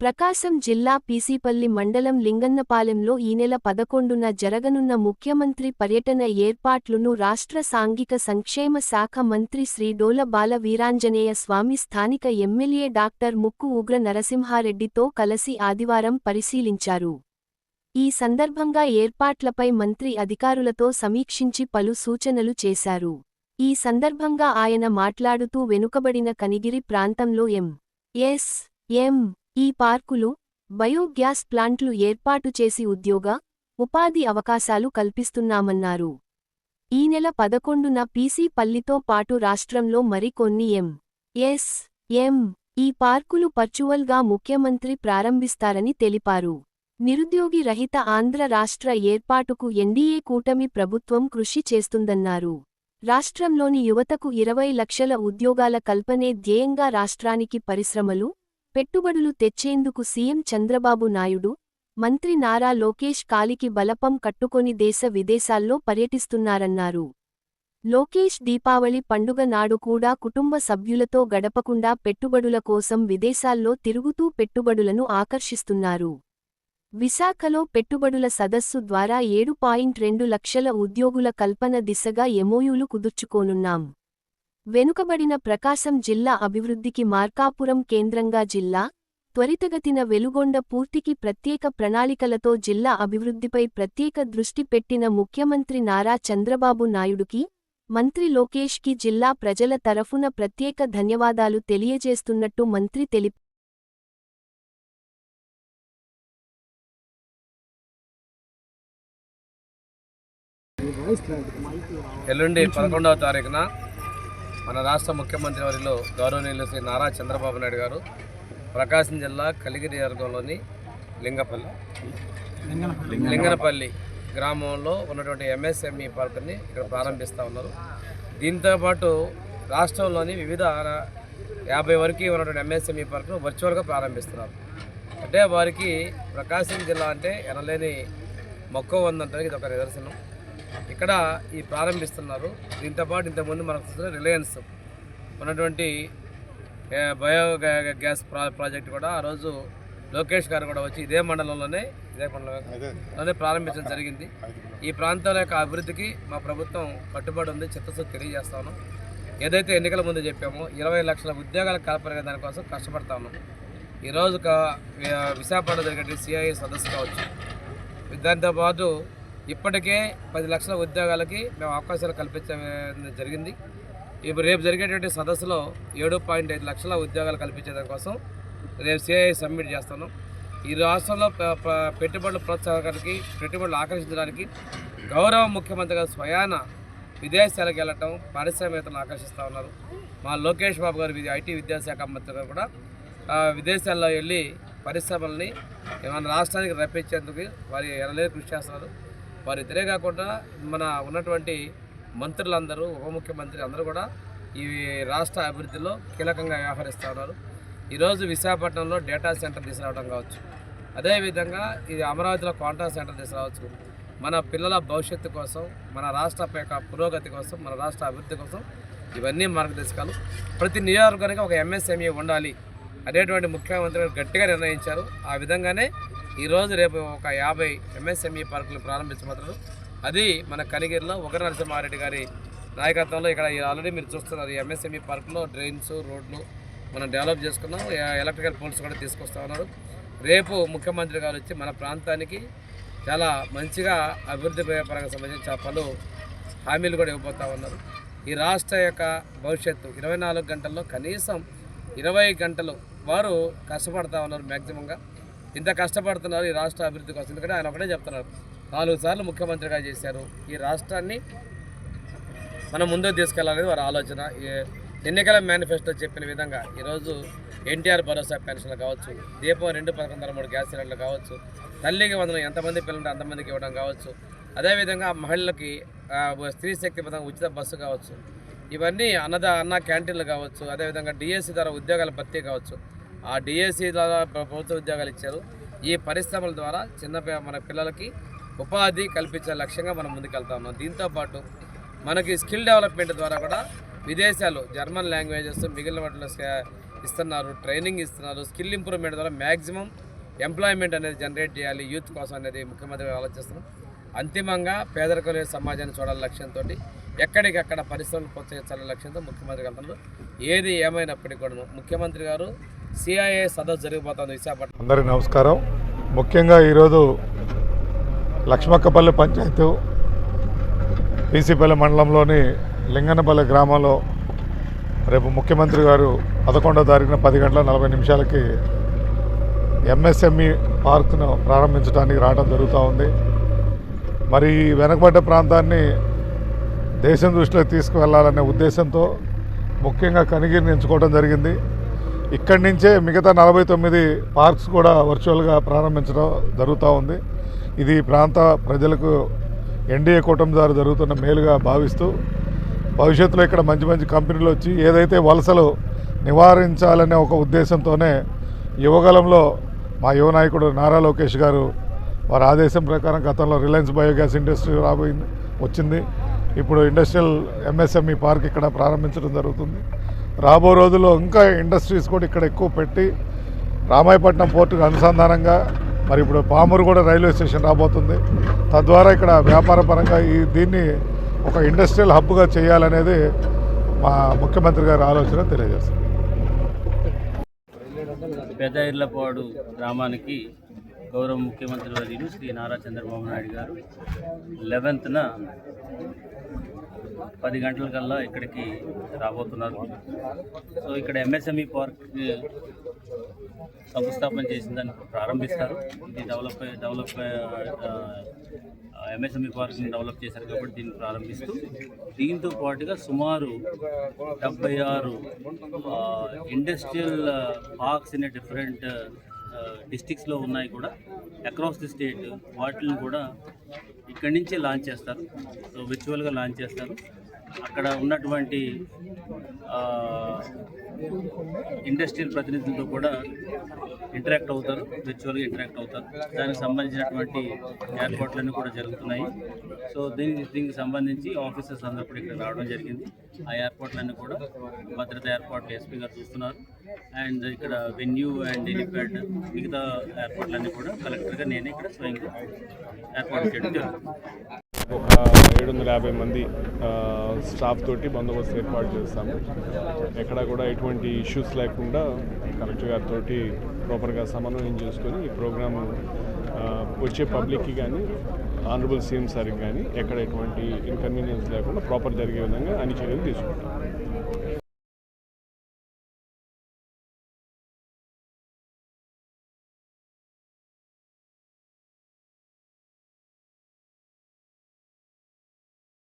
ప్రకాశం జిల్లా పీసీపల్లి మండలం లింగన్నపాలెంలో ఈ నెల పదకొండున జరగనున్న ముఖ్యమంత్రి పర్యటన ఏర్పాట్లను రాష్ట్ర సాంఘిక సంక్షేమ శాఖ మంత్రి శ్రీ డోల బాల వీరాంజనేయ స్వామి స్థానిక ఎమ్మెల్యే డాక్టర్ ముక్కు ఉగ్ర నరసింహారెడ్డితో కలసి ఆదివారం పరిశీలించారు. ఈ సందర్భంగా ఏర్పాట్లపై మంత్రి అధికారులతో సమీక్షించి పలు సూచనలు చేశారు. ఈ సందర్భంగా ఆయన మాట్లాడుతూ వెనుకబడిన కనిగిరి ప్రాంతంలో ఎం ఎస్ ఎం ఈ పార్కులు బయోగ్యాస్ ప్లాంట్లు ఏర్పాటు చేసి ఉద్యోగ ఉపాధి అవకాశాలు కల్పిస్తున్నామన్నారు. ఈ నెల పదకొండున పీసీ పల్లితో పాటు రాష్ట్రంలో మరికొన్ని ఎం ఎస్ ఎం ఈ పార్కులు పర్చువల్గా ముఖ్యమంత్రి ప్రారంభిస్తారని తెలిపారు. నిరుద్యోగి రహిత ఆంధ్ర రాష్ట్ర ఏర్పాటుకు ఎన్డీఏ కూటమి ప్రభుత్వం కృషి చేస్తుందన్నారు. రాష్ట్రంలోని యువతకు ఇరవై లక్షల ఉద్యోగాల కల్పనే ధ్యేయంగా రాష్ట్రానికి పరిశ్రమలు పెట్టుబడులు తెచ్చేందుకు సీఎం చంద్రబాబు నాయుడు మంత్రి నారా లోకేష్ కాలికి బలపం కట్టుకొని దేశ విదేశాల్లో పర్యటిస్తున్నారన్నారు. లోకేష్ దీపావళి పండుగ నాడు కూడా కుటుంబ సభ్యులతో గడపకుండా పెట్టుబడుల కోసం విదేశాల్లో తిరుగుతూ పెట్టుబడులను ఆకర్షిస్తున్నారు. విశాఖలో పెట్టుబడుల సదస్సు ద్వారా ఏడు పాయింట్ రెండు లక్షల ఉద్యోగుల కల్పన దిశగా ఎమోయూలు కుదుర్చుకోనున్నాం. వెనుకబడిన ప్రకాశం జిల్లా అభివృద్ధికి మార్కాపురం కేంద్రంగా జిల్లా త్వరితగతిన వెలుగొండ పూర్తికి ప్రత్యేక ప్రణాళికలతో జిల్లా అభివృద్ధిపై ప్రత్యేక దృష్టి పెట్టిన ముఖ్యమంత్రి నారా చంద్రబాబు నాయుడుకి మంత్రి లోకేష్కి జిల్లా ప్రజల తరఫున ప్రత్యేక ధన్యవాదాలు తెలియజేస్తున్నట్టు మంత్రి తెలిపారు ఎల్లుండి పదకొండవ తారీఖున మన రాష్ట్ర ముఖ్యమంత్రి వారిలో గౌరవనీయులు శ్రీ నారా చంద్రబాబు నాయుడు గారు ప్రకాశం జిల్లా కలిగిరి వర్గంలోని లింగపల్లి. లింగనపల్లి గ్రామంలో ఉన్నటువంటి ఎంఎస్ఎంఈ పార్కుని ఇక్కడ ప్రారంభిస్తూ ఉన్నారు. దీంతో పాటు రాష్ట్రంలోని వివిధ యాభై వరకు ఉన్నటువంటి ఎంఎస్ఎంఈ పార్కును వర్చువల్గా ప్రారంభిస్తున్నారు. అంటే వారికి ప్రకాశం జిల్లా అంటే ఎనలేని మక్కువ ఉందంటే ఇది ఒక నిదర్శనం. ఇక్కడ ఈ ప్రారంభిస్తున్నారు. దీంతో పాటు ఇంతకుముందు మనకు చూస్తున్న రిలయన్స్ ఉన్నటువంటి బయో గ్యా- గ్యాస్ ప్రా ప్రాజెక్ట్ కూడా ఆ రోజు లోకేష్ గారు కూడా వచ్చి ఇదే మండలంలోనే ఇదే మండలంలోనే ప్రారంభించడం జరిగింది. ఈ ప్రాంతాల యొక్క అభివృద్ధికి మా ప్రభుత్వం కట్టుబడి ఉంది చిత్తశుద్ధి తెలియజేస్తా ఉన్నాం ఏదైతే ఎన్నికల ముందు చెప్పామో ఇరవై లక్షల ఉద్యోగాల కల్పన దానికోసం కష్టపడతా ఉన్నాం. ఈరోజు విశాఖపట్నం జరిగే సిఐఏ సదస్సు కావచ్చు. దాంతో పాటు ఇప్పటికే పది లక్షల ఉద్యోగాలకి మేము అవకాశాలు కల్పించడం జరిగింది. ఇప్పుడు రేపు జరిగేటువంటి సదస్సులో ఏడు పాయింట్ ఐదు లక్షల ఉద్యోగాలు కల్పించడం కోసం రేపు సిఐ సబ్మిట్ చేస్తాను ఈ రాష్ట్రంలో పెట్టుబడుల ప్రోత్సాహకానికి పెట్టుబడులు ఆకర్షించడానికి గౌరవ ముఖ్యమంత్రి గారు స్వయాన విదేశాలకు వెళ్ళటం పారిశ్రామికతను ఆకర్షిస్తూ ఉన్నారు. మా లోకేష్ బాబు గారు ఐటీ విద్యాశాఖ మంత్రి గారు కూడా విదేశాల్లో వెళ్ళి పరిశ్రమల్ని మన రాష్ట్రానికి రప్పించేందుకు వారి ఎనలేదు కృషి చేస్తున్నారు. వారు ఇద్దరే కాకుండా మన ఉన్నటువంటి మంత్రులందరూ ఉప ముఖ్యమంత్రి అందరూ కూడా ఈ రాష్ట్ర అభివృద్ధిలో కీలకంగా వ్యవహరిస్తూ ఉన్నారు. ఈరోజు విశాఖపట్నంలో డేటా సెంటర్ తీసుకురావడం కావచ్చు. అదేవిధంగా ఇది అమరావతిలో క్వాంటా సెంటర్ తీసుకురావచ్చు. మన పిల్లల భవిష్యత్తు కోసం మన రాష్ట్ర యొక్క పురోగతి కోసం మన రాష్ట్ర అభివృద్ధి కోసం ఇవన్నీ మార్గదర్శకాలు ప్రతి నియోజకవర్గానికి ఒక ఎంఎస్ఎంఈ ఉండాలి అనేటువంటి ముఖ్యమంత్రి గారు గట్టిగా నిర్ణయించారు. ఆ విధంగానే ఈరోజు రేపు ఒక యాభై ఎంఎస్ఎంఈ పార్కులు ప్రారంభించబోతున్నారు. అది మన కనిగిరిలో ఒకరి నరసింహారెడ్డి గారి నాయకత్వంలో ఇక్కడ ఆల్రెడీ మీరు చూస్తున్నారు ఎంఎస్ఎంఈ పార్కులో డ్రైన్స్ రోడ్లు మనం డెవలప్ చేసుకున్నాం. ఎలక్ట్రికల్ పోల్స్ కూడా తీసుకొస్తా ఉన్నారు. రేపు ముఖ్యమంత్రి గారు వచ్చి మన ప్రాంతానికి చాలా మంచిగా అభివృద్ధి పరంగా సంబంధించిన పలు హామీలు కూడా ఇవ్వబోతా ఉన్నారు. ఈ రాష్ట్ర యొక్క భవిష్యత్తు ఇరవై నాలుగు గంటల్లో కనీసం ఇరవై గంటలు వారు కష్టపడతా ఉన్నారు మ్యాక్సిమంగా ఇంత కష్టపడుతున్నారు ఈ రాష్ట్ర అభివృద్ధి కోసం. ఎందుకంటే ఆయన ఒకటే చెప్తున్నారు నాలుగు సార్లు ముఖ్యమంత్రిగా చేశారు. ఈ రాష్ట్రాన్ని మనం ముందుకు తీసుకెళ్ళాలనేది వారి ఆలోచన. ఎన్నికల మేనిఫెస్టో చెప్పిన విధంగా ఈరోజు ఎన్టీఆర్ భరోసా పెన్షన్లు కావచ్చు దీపం రెండు పదకొండు మూడు గ్యాస్ సిలిండర్లు కావచ్చు తల్లికి వందనం ఎంతమంది పిల్లలు అంతమందికి ఇవ్వడం కావచ్చు అదేవిధంగా మహిళలకి స్త్రీ శక్తి పథకం ఉచిత బస్సు కావచ్చు ఇవన్నీ అన్నద అన్న క్యాంటీన్లు కావచ్చు అదేవిధంగా డిఎస్సి ద్వారా ఉద్యోగాల భర్తీ కావచ్చు ఆ డిఎస్సి ద్వారా ప్రభుత్వ ఉద్యోగాలు ఇచ్చారు. ఈ పరిశ్రమల ద్వారా చిన్న మన పిల్లలకి ఉపాధి కల్పించే లక్ష్యంగా మనం ముందుకెళ్తా ఉన్నాం. దీంతోపాటు మనకి స్కిల్ డెవలప్మెంట్ ద్వారా కూడా విదేశాలు జర్మన్ లాంగ్వేజెస్ మిగిలిన వాటిలో ఇస్తున్నారు ట్రైనింగ్ ఇస్తున్నారు. స్కిల్ ఇంప్రూవ్మెంట్ ద్వారా మ్యాక్సిమం ఎంప్లాయ్మెంట్ అనేది జనరేట్ చేయాలి. యూత్ కోసం అనేది ముఖ్యమంత్రి ఆలోచిస్తున్నాం. అంతిమంగా పేదరికం సమాజాన్ని చూడాలి లక్ష్యంతో ఎక్కడికక్కడ పరిశ్రమలు ప్రోత్సహించాలనే లక్ష్యంతో ముఖ్యమంత్రి వెళ్తున్నారు. ఏది ఏమైనప్పటికీ కూడా ముఖ్యమంత్రి గారు సిఐఏ సదస్సు జరిగిపోతుంది విశాఖపట్నం. అందరికీ నమస్కారం. ముఖ్యంగా ఈరోజు లక్ష్మక్కపల్లి పంచాయతీ పీసీపల్లి మండలంలోని లింగనపల్లి గ్రామంలో రేపు ముఖ్యమంత్రి గారు పదకొండో తారీఖున పది గంటల నలభై నిమిషాలకి ఎంఎస్ఎంఈ పార్క్ను ప్రారంభించడానికి రావడం జరుగుతూ ఉంది. మరి ఈ వెనకబడ్డ ప్రాంతాన్ని దేశం దృష్టిలో తీసుకువెళ్ళాలనే ఉద్దేశంతో ముఖ్యంగా కనిగిరిని ఎంచుకోవడం జరిగింది. ఇక్కడి నుంచే మిగతా నలభై తొమ్మిది పార్క్స్ కూడా వర్చువల్గా ప్రారంభించడం జరుగుతూ ఉంది. ఇది ప్రాంత ప్రజలకు ఎన్డీఏ కూటమి ద్వారా జరుగుతున్న మేలుగా భావిస్తూ భవిష్యత్తులో ఇక్కడ మంచి మంచి కంపెనీలు వచ్చి ఏదైతే వలసలు నివారించాలనే ఒక ఉద్దేశంతోనే యువగలంలో మా యువ నాయకుడు నారా లోకేష్ గారు వారి ఆదేశం ప్రకారం గతంలో రిలయన్స్ బయోగ్యాస్ ఇండస్ట్రీ రాబోయింది వచ్చింది. ఇప్పుడు ఇండస్ట్రియల్ ఎంఎస్ఎంఈ పార్క్ ఇక్కడ ప్రారంభించడం జరుగుతుంది. రాబో రోజుల్లో ఇంకా ఇండస్ట్రీస్ కూడా ఇక్కడ ఎక్కువ పెట్టి రామాయపట్నం పోర్టుకు అనుసంధానంగా మరి ఇప్పుడు పామూరు కూడా రైల్వే స్టేషన్ రాబోతుంది. తద్వారా ఇక్కడ వ్యాపార పరంగా ఈ దీన్ని ఒక ఇండస్ట్రియల్ హబ్గా చేయాలనేది మా ముఖ్యమంత్రి గారి ఆలోచన తెలియజేస్తుంది. పెదయిర్లపాడు గ్రామానికి గౌరవ ముఖ్యమంత్రి వర్యులు శ్రీ నారా చంద్రబాబు నాయుడు గారు లెవెన్త్న పది గంటలకల్లా ఇక్కడికి రాబోతున్నారు. సో ఇక్కడ ఎంఎస్ఎంఈ పార్క్ సంస్థాపన చేసిన దాన్ని ప్రారంభిస్తారు. ఇది డెవలప్ డెవలప్ ఎంఎస్ఎంఈ పార్క్ని డెవలప్ చేశారు కాబట్టి దీన్ని ప్రారంభిస్తూ దీంతో పాటుగా సుమారు డెబ్బై ఆరు ఇండస్ట్రియల్ పార్క్స్ ఇన్ డిఫరెంట్ డిస్టిక్స్లో ఉన్నాయి కూడా. అక్రాస్ ది స్టేట్ వాటిని కూడా ఇక్కడి నుంచే లాంచ్ చేస్తారు. సో విర్చువల్గా లాంచ్ చేస్తారు. అక్కడ ఉన్నటువంటి ఇండస్ట్రియల్ ప్రతినిధులతో కూడా ఇంటరాక్ట్ అవుతారు. విర్చువల్గా ఇంటరాక్ట్ అవుతారు. దానికి సంబంధించినటువంటి ఏర్పాట్లన్నీ కూడా జరుగుతున్నాయి. సో దీనికి దీనికి సంబంధించి ఆఫీసర్స్ అందరూ కూడా ఇక్కడ రావడం జరిగింది. ఆ ఏర్పాట్లన్నీ కూడా భద్రత ఏర్పాట్లు ఎస్పీ గారు చూస్తున్నారు. అండ్ ఇక్కడ వెన్యూ అండ్ హెలిప్యాడ్ మిగతా ఏర్పాట్లన్నీ కూడా కలెక్టర్గా నేనే ఇక్కడ స్వయంగా ఏర్పాటు చేయడం జరుగుతుంది. ఒక ఏడు వందల యాభై మంది స్టాఫ్ తోటి బందోబస్తు ఏర్పాటు చేస్తాము. ఎక్కడ కూడా ఎటువంటి ఇష్యూస్ లేకుండా కలెక్టర్ గారితో ప్రాపర్గా సమన్వయం చేసుకొని ఈ ప్రోగ్రామ్ వచ్చే పబ్లిక్కి కానీ ఆనరబుల్ సీఎం సార్కి కానీ ఎక్కడ ఎటువంటి ఇన్కన్వీనియన్స్ లేకుండా ప్రాపర్ జరిగే విధంగా అన్ని చర్యలు తీసుకుంటాం.